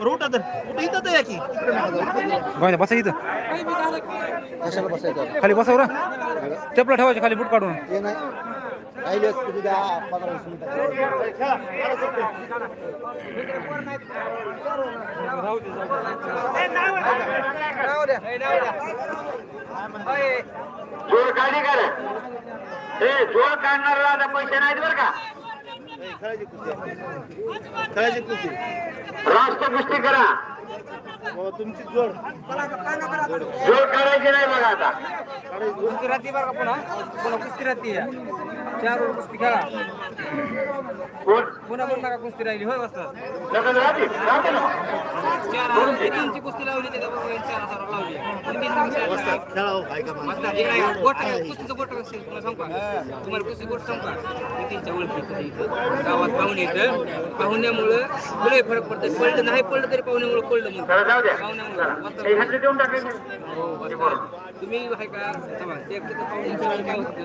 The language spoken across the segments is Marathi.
रोटा तर कुठं इथं तर या की गावाच्या बसा इथं कशाला बसायचं खाली बसावर चपला ठेवायची खाली बूट काढून ते नाही राहिले किती दहा पंधरा वीस मिनिटं जोड काढी कर हे जोड काढणारा आता पैसे नाहीत बरं का खेळायची कुस्ती. राष्ट्र कुस्ती. करा. बाबा तुमची जोड. जोड. काढायची नाही बघा आता. कुस्ती राहते बरं का पुन्हा? पुन्हा कुस्ती राहते चार वर कुस्ती खेळा. कोण पुन्हा पुन्हा का कुस्ती राहिली. होय ना चार हजार तीनची कुस्ती लावली बरोबर चार हजार लावली. पण कुस्तीचं गोट असेल तुला सांगू का? तुम्हाला कुस्ती गोट सांगू का? नितीनच्या ओळखीचं इथं. गावात पाहुणे येतं पाहुण्यामुळं लय फरक पडतं पडलं नाही पडलं तरी पाहुण्यामुळं पडलं द्या. पाहुण्यामुळं हे. तुम्ही आहे का? ते काय होतं?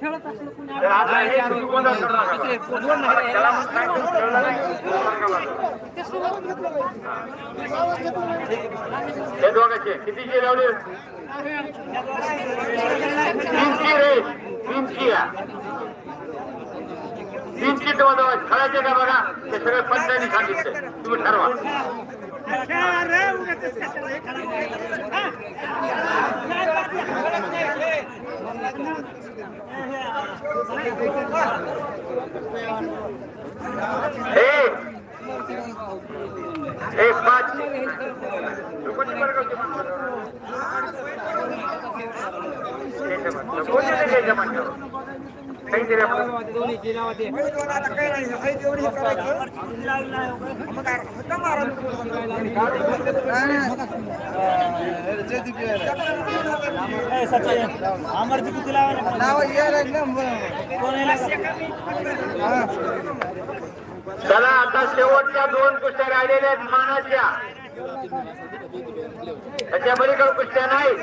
खेळत असलं हे रे. हे. दोघांचे कितीचे लावले तीनची रे तीनची या. तीनची तुम्हाला खेळायचे का बघा? ते सगळे पंचायती सांगितले. तुम्ही ठरवा. एक एक पाच कोणी बरं का कोणी नाही घ्यायचं म्हणलं काहीतरी आपण दोन्हीची नावं ते. चला आता शेवटच्या दोन कुस्त्या राहिलेल्या आहेत मानाच्या. त्याच्या पलीकडे कुस्त्या नाही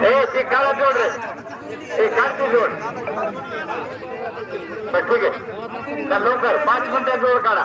हे ते काळा जोड रे. हे काढते जोड. बरं, ठीक आहे. लवकर. पाच मिनिटात जोड काढा.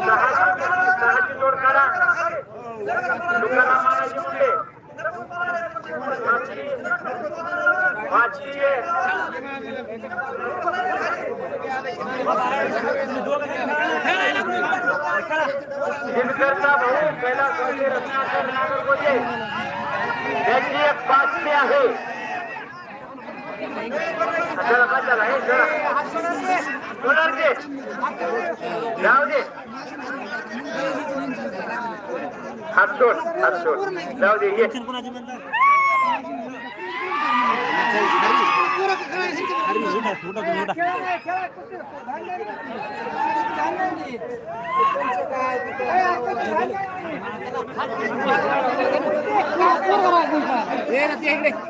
सहाची जोड काढा तुकाराम मानाजी मुंडे पाचची आहे. दिनकरचा भाऊ कैलास कोल्हे, रत्नाकर नागर कोल्हे त्यांची एक पाचशे आहे चला, बस झाला, हे चला. सोडणार ते. जाऊ दे हात सोड हात सोड जाऊ दे ये बघू हे सोडणार त्याला,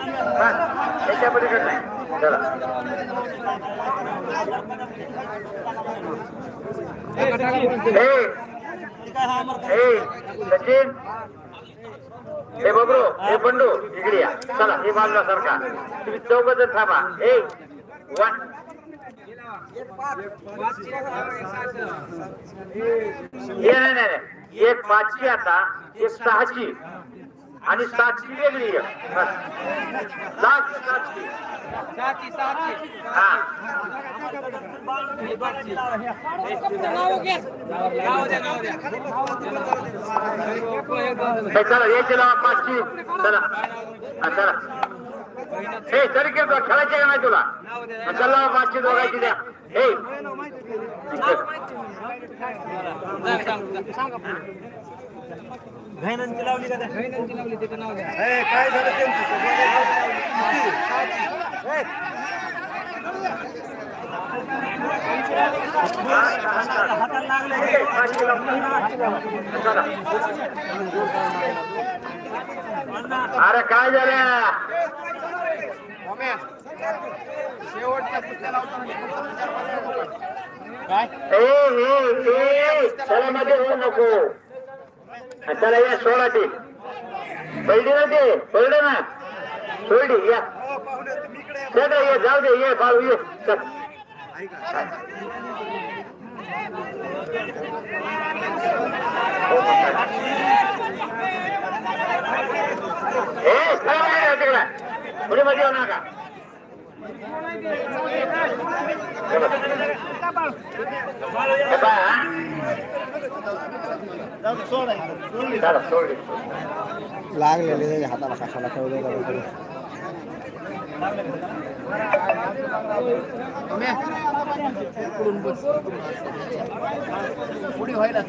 त्याच्या पलीकडे नाही चला सचिन हे बबरो हे बंडू इकडे या चला हे बाजूला सरका तुम्ही चौघ जण थांबा. हे वन एक पाचची आता एक सहाची. आणि सातची वेगळी चला याची लावा पाचची चला. चला. हे तरी खेळतो खेळायचे का नाही तुला? चला पाचशे दोघांची द्या. हे. लावली का त्या? काय ए, काय झालं हाताला लागले हे. अरे काय झालं? मध्ये होऊ नको हा, चला या सोळा ते. पहिली ना ते पहिलं ना. सोडली या. चल रे, ये जाऊ दे ये बाळू ये. चल. मध्ये तिकडे. पुढे मध्ये येऊ नका. हे? पहा, लागलेले हाताला कशाला ठेवले पुढे व्हायला